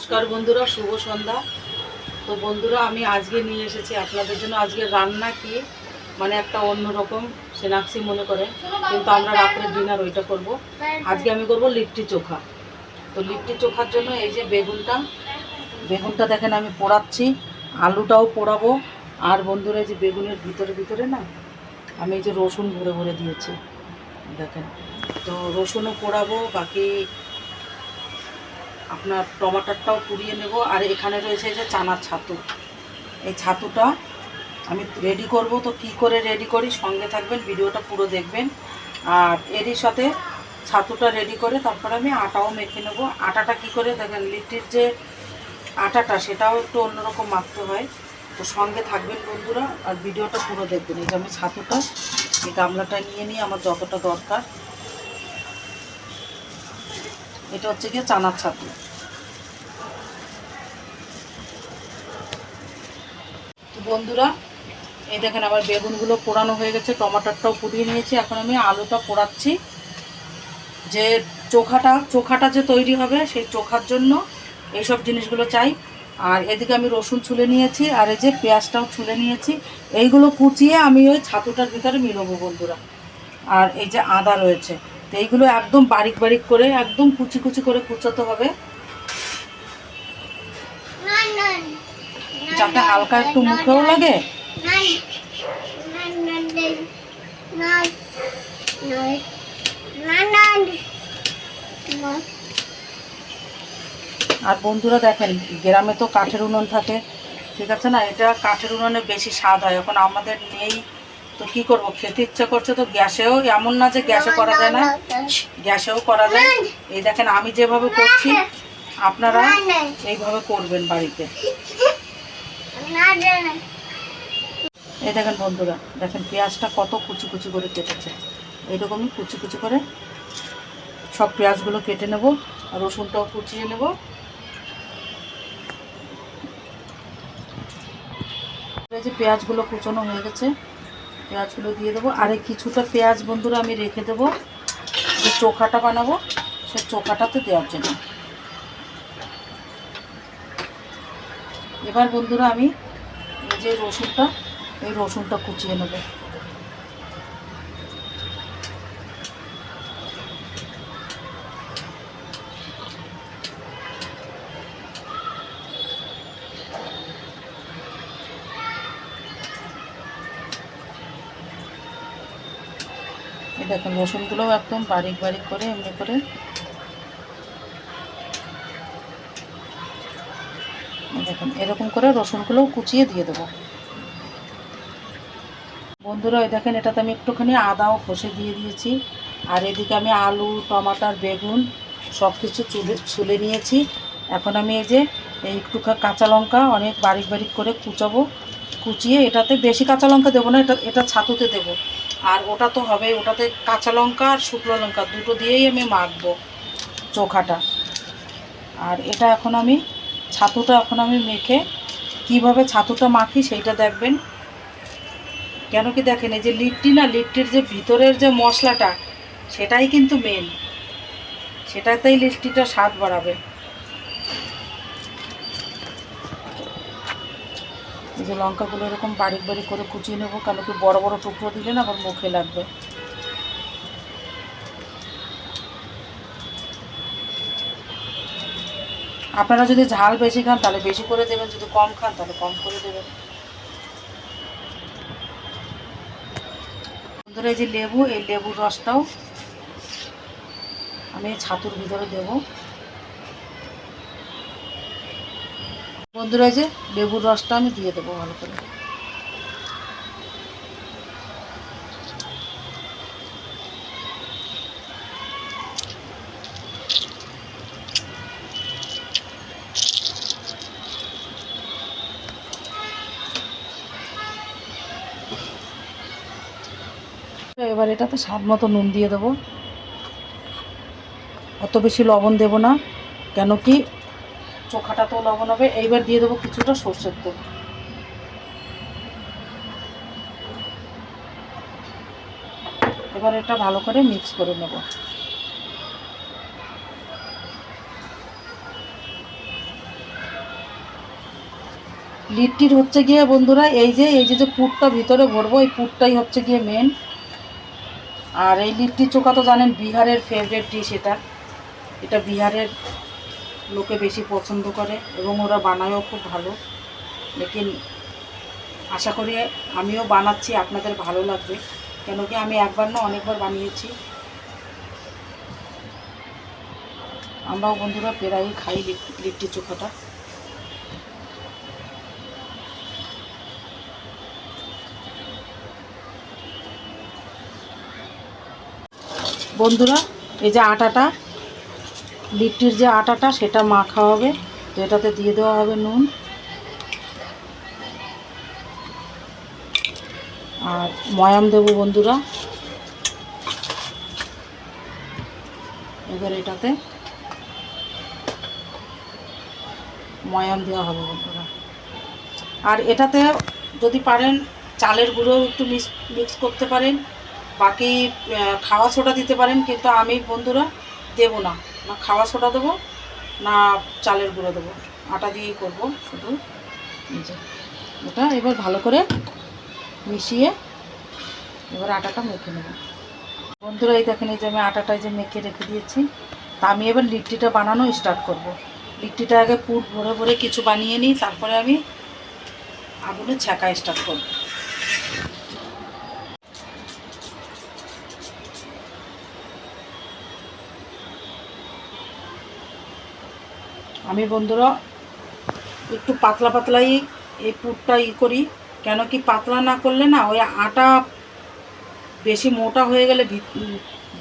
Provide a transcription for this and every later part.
নমস্কার বন্ধুরা, শুভ সন্ধ্যা। তো বন্ধুরা, আমি আজকে নিয়ে এসেছি আপনাদের জন্য আজকে রান্না কি মানে একটা অন্যরকম সেনাক্সি মনে করে। কিন্তু আমরা রাত্রে ডিনার ওইটা করব। আজকে আমি করব লিট্টি চোখা। তো লিট্টি চোখার জন্য এই যে বেগুনটা বেগুনটা দেখেন আমি পোড়াচ্ছি, আলুটাও পোড়াবো, আর বন্ধুরা এই যে বেগুনের ভিতরে ভিতরে না, আমি এই যে রসুন ভরে ভরে দিয়েছি। দেখেন, তো রসুনও পোড়াবো, বাকি আপনার টমাটারটাও পুড়িয়ে নেব, আর এখানে রয়েছে যে চানার ছাতু। এই ছাতুটা আমি রেডি করব, তো কি করে রেডি করি? সঙ্গে থাকবেন, ভিডিওটা পুরো দেখবেন। আর এরই সাথে ছাতুটা রেডি করে তারপরে আমি আটাও মেখে নেব। আটাটা কি করে দেখেন, লিট্টির যে আটাটা, সেটাও একটু অন্যরকম মাখতে হয়। তো সঙ্গে থাকবেন বন্ধুরা, আর ভিডিওটা পুরো দেখবেন। এই যে আমি ছাতুটা, এই গামলাটা নিয়ে নিয়ে আমার যতটা দরকার। এটা হচ্ছে গিয়ে চানার ছাতু। বন্ধুরা, এই দেখেন আমার বেগুনগুলো পোড়ানো হয়ে গেছে, টমাটারটাও পুড়িয়ে নিয়েছি। এখন আমি আলুটা পোড়াচ্ছি। যে চোখাটা চোখাটা যে তৈরি হবে, সেই চোখার জন্য এইসব জিনিসগুলো চাই। আর এদিকে আমি রসুন ছুলে নিয়েছি, আর এই যে পেঁয়াজটাও ছুলে নিয়েছি। এইগুলো কুচিয়ে আমি ওই ছাতুটার ভিতরে মিলবো বন্ধুরা। আর এই যে আদা রয়েছে তো এইগুলো একদম বারিক বারিক করে, একদম কুচি কুচি করে কুচাতে হবে। যাতে হালকা একটু মুখেও লাগে। আর বন্ধুরা দেখেন, গ্রামে তো কাঠের উনুন থাকে, ঠিক আছে না? এটা কাঠের উনুনে বেশি স্বাদ হয়। এখন আমাদের নেই তো কি করব? খেতে ইচ্ছা করছে তো গ্যাসেও এমন না যে গ্যাসে করা যায় না। গ্যাসেও করা যায়। এই দেখেন, আমি যেভাবে করছি, আপনারা এইভাবে করবেন বাড়িতে। এই দেখেন বন্ধুরা, দেখেন পেঁয়াজটা কত কুচি কুচি করে কেটেছে। এইরকমই কুচি কুচি করে সব পেঁয়াজগুলো কেটে নেব রসুনটাও কুচিয়ে নেব। যে পেঁয়াজগুলো কুচোনো হয়ে গেছে পেঁয়াজগুলো দিয়ে দেবো। আর কিছুটা পেঁয়াজ বন্ধুরা আমি রেখে দেবো। যে চোখাটা বানাবো, সে চোখাটাতে দেওয়ার জন্য। এবার বন্ধুরা আমি যে রসুনটা, এই রসুনটা কুচিয়ে নেব। দেখুন, রসুনগুলোও একদম বারিক বারিক করে এমনি করে দেখুন, এরকম করে রসুনগুলোও কুচিয়ে দিয়ে দেবো। বন্ধুরা, ওই দেখেন, এটাতে আমি একটুখানি আদাও খসে দিয়ে দিয়েছি। আর এদিকে আমি আলু, টমাটার, বেগুন সব কিছু চুলে, ছুলে নিয়েছি। এখন আমি এই যে, এই একটু কাঁচা লঙ্কা অনেক বারিক বারিক করে কুচাবো। কুচিয়ে এটাতে বেশি কাঁচা লঙ্কা দেবো না, এটা এটা ছাতুতে দেবো। আর ওটা তো হবে, ওটাতে কাঁচা লঙ্কা আর শুকনো লঙ্কা দুটো দিয়েই আমি মাখবো চোখাটা। আর এটা এখন আমি, ছাতুটা এখন আমি মেখে কীভাবে ছাতুটা মাখি সেইটা দেখবেন। কেন কি দেখেন, এই যে লিট্টি না, লিট্টির যে ভিতরের যে মশলাটা, সেটাই কিন্তু মেন সেটাতেই লিট্টিটা স্বাদ বাড়াবে। এই যে লঙ্কাগুলো এরকম বারিক বারিক করে কুচিয়ে নেব কেন কি বড় বড় টুকরো দিলে না আবার মুখে লাগবে। আপনারা যদি ঝাল বেশি খান, তাহলে বেশি করে দেবেন, যদি কম খান, তাহলে কম করে দেবেন। এই যে লেবু, এই লেবুর রসটাও আমি ছাতুর ভিতরে দেব। বন্ধুরা যে লেবুর রসটা আমি দিয়ে দেবো ভালো করে। এবার এটাতে স্বাদ মতো নুন দিয়ে দেবো। অত বেশি লবণ দেব না, কেন কি চোখাটাতেও লবণ হবে। এইবার দিয়ে দেবো কিছুটা সর্ষের তেল। এবার এটা ভালো করে মিক্স করে নেব। লিট্টির হচ্ছে গিয়ে বন্ধুরা, এই যে এই যে যে পুরটা ভিতরে ভরবো, এই পুরটাই হচ্ছে গিয়ে মেন আর এই লিট্টি চোখা তো জানেন বিহারের ফেভারিট ডিশ এটা। এটা বিহারের লোকে বেশি পছন্দ করে এবং ওরা বানায়ও খুব ভালো। লেকিন আশা করি আমিও বানাচ্ছি, আপনাদের ভালো লাগবে। কেন কি আমি একবার না অনেকবার বানিয়েছি। আমরাও বন্ধুরা প্রায়ই খাই লিট- লিট্টি চোখাটা। বন্ধুরা, এই যে আটাটা লিট্টির যে আটাটা, সেটা মাখা হবে তো এটাতে দিয়ে দেওয়া হবে নুন। আর ময়াম দেবো বন্ধুরা। এবার এটাতে ময়াম দেওয়া হবে বন্ধুরা। আর এটাতে যদি পারেন চালের গুঁড়ো একটু মিক্স মিক্স করতে পারেন। বাকি খাওয়া সোডা দিতে পারেন, কিন্তু আমি বন্ধুরা দেবো না। না খাওয়া সোডা দেবো, না চালের গুঁড়ো দেবো। আটা দিয়েই করব শুধু। ওটা এবার ভালো করে মিশিয়ে এবার আটাটা মেখে নেব। বন্ধুরা, এই দেখেন, এই যে আমি আটাটা যে মেখে রেখে দিয়েছি। তা আমি এবার লিট্টিটা বানানো স্টার্ট করব। লিট্টিটা আগে পুর ভরে ভরে কিছু বানিয়ে নিই, তারপরে আমি আগুনে ছ্যাঁকা স্টার্ট করব। আমি বন্ধুরা, একটু পাতলা পাতলাই এই পুরটা ই করি। কেন কি পাতলা না করলে না ওই আটা বেশি মোটা হয়ে গেলে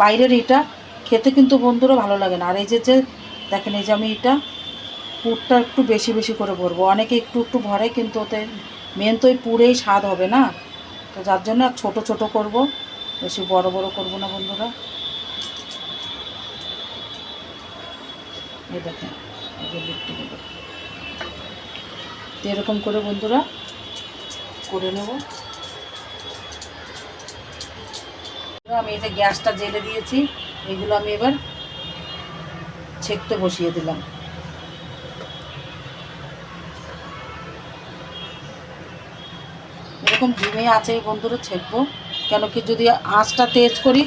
বাইরের এটা খেতে কিন্তু বন্ধুরা ভালো লাগে না। আর এই যে যে দেখেন, এই যে আমি এটা পুরটা একটু বেশি বেশি করে ভরবো। অনেকে একটু একটু ভরে কিন্তু ওতে মেন তো ওই পুরেই স্বাদ হবে না। তো যার জন্য ছোটো ছোটো করব, বেশি বড় বড় করব না বন্ধুরা। এই দেখেন। এই যে লিট্টিগুলো তো এরকম করে বন্ধুরা করে নেব। আমি এই যে গ্যাসটা জেলে দিয়েছি, এগুলো আমি এবার ছেঁকতে বসিয়ে দিলাম। এরকম ধিমে আছে এই বন্ধুরা ছেঁকবো। কেন কি যদি আঁচটা তেজ করি,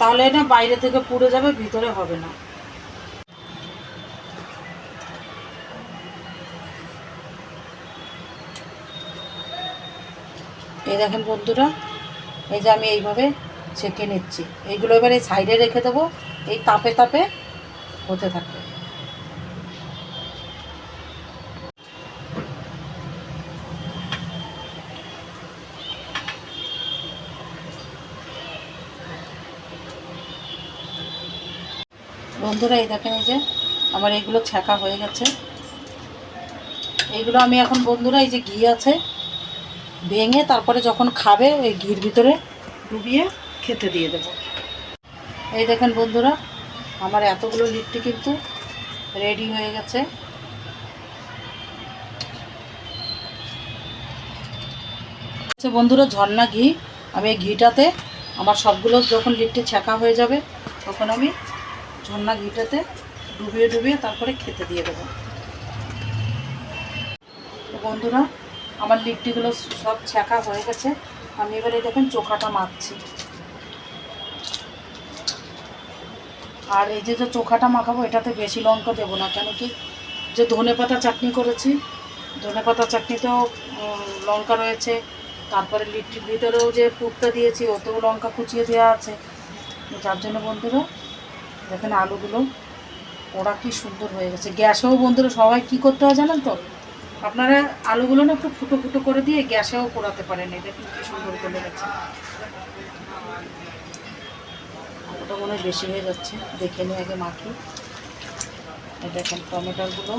তাহলে না বাইরে থেকে পুড়ে যাবে, ভিতরে হবে না। এই দেখেন বন্ধুরা, এই যে আমি এইভাবে ছেঁকে নিচ্ছি। এইগুলো এবার এই সাইডে রেখে দেবো, এই তাপে তাপে হতে থাকবে। বন্ধুরা, এই দেখেন এই যে আমার এইগুলো ছ্যাঁকা হয়ে গেছে। এইগুলো আমি এখন, বন্ধুরা, এই যে ঘি আছে ভেঙে তারপরে যখন খাবে, ওই ঘির ভিতরে ডুবিয়ে খেতে দিয়ে দেবো। এই দেখেন বন্ধুরা, আমার এতগুলো লিট্টি কিন্তু রেডি হয়ে গেছে। আচ্ছা বন্ধুরা, ঝর্ণা ঘি, আমি এই ঘিটাতে আমার সবগুলো যখন লিট্টি ছাঁকা হয়ে যাবে, তখন আমি ঝর্ণা ঘিটাতে ডুবিয়ে ডুবিয়ে তারপরে খেতে দিয়ে দেবো। বন্ধুরা আমার লিট্টিগুলো সব ছ্যাঁকা হয়ে গেছে। আমি এবার দেখেন চোখাটা মাখছি। আর এই যে যে চোখাটা মাখাবো, এটাতে বেশি লঙ্কা দেবো না, কেন কি? যে ধনে পাতা চাটনি করেছি, ধনে পাতা চাটনিতেও লঙ্কা রয়েছে। তারপরে লিট্টির ভিতরেও যে পুরটা দিয়েছি, ওতেও লঙ্কা কুচিয়ে দেওয়া আছে। যার জন্য বন্ধুরা, দেখেন আলুগুলো, ওরা কি সুন্দর হয়ে গেছে। গ্যাসেও বন্ধুরা সবাই কি করতে হয় জানেন তো? আপনারা আলুগুলো না একটু ফুটো ফুটো করে দিয়ে গ্যাসেও পোড়াতে পারেন, এটা দেখুন কি সুন্দর করে গেছে। ওটা মনে হয় বেশি হয়ে যাচ্ছে, দেখে নিই আগে মাখি। দেখেন টমেটোগুলো।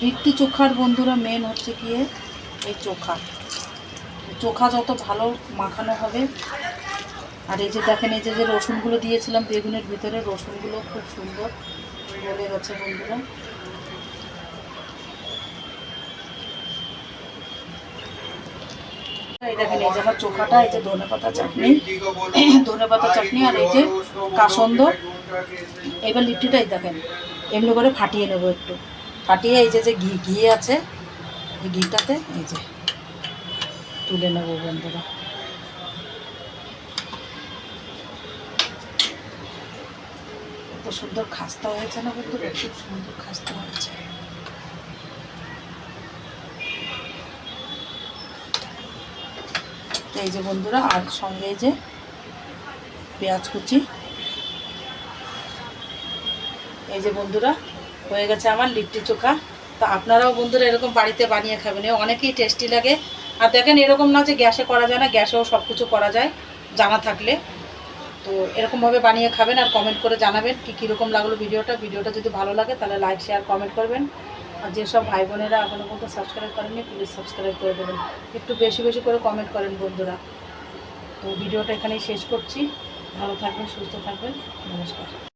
লিট্টি চোখার বন্ধুরা মেন হচ্ছে গিয়ে এই চোখা। চোখা যত ভালো মাখানো হবে আর এই যে দেখেন, এই যে যে রসুনগুলো দিয়েছিলাম, বেগুনের ভিতরে রসুনগুলো খুব সুন্দর। গলে গেছে বন্ধুরা। দেখেন, এই যে আমার চোখাটা, এই যে চাটনি। চাটনি আর এই যে এবার দেখেন, এমনি করে ফাটিয়ে নেব একটু। ফাটিয়ে এই যে যে ঘি ঘি আছে, এই ঘিটাতে এই যে তুলে নেব বন্ধুরা। সুন্দর খাস্তা হয়েছে না বন্ধুরা খুব সুন্দর খাস্তা হয়েছে। এই যে বন্ধুরা, আর সঙ্গে যে পেঁয়াজ কুচি। এই যে বন্ধুরা, হয়ে গেছে আমার লিট্টি চোখা। তো আপনারাও বন্ধুরা এরকম বাড়িতে বানিয়ে খাবেন অনেকেই টেস্টি লাগে। আর দেখেন এরকম না যে গ্যাসে করা যায় না, গ্যাসেও সব কিছু করা যায়, জানা থাকলে। তো এরকমভাবে বানিয়ে খাবেন আর কমেন্ট করে জানাবেন কি কীরকম লাগল ভিডিওটা। ভিডিওটা যদি ভালো লাগে তাহলে লাইক শেয়ার কমেন্ট করবেন। আর যেসব ভাই বোনেরা এখনও পর্যন্ত সাবস্ক্রাইব করেননি প্লিজ সাবস্ক্রাইব করে দেবেন। একটু বেশি বেশি করে কমেন্ট করেন বন্ধুরা। তো ভিডিওটা এখানেই শেষ করছি। ভালো থাকবেন, সুস্থ থাকবেন। নমস্কার।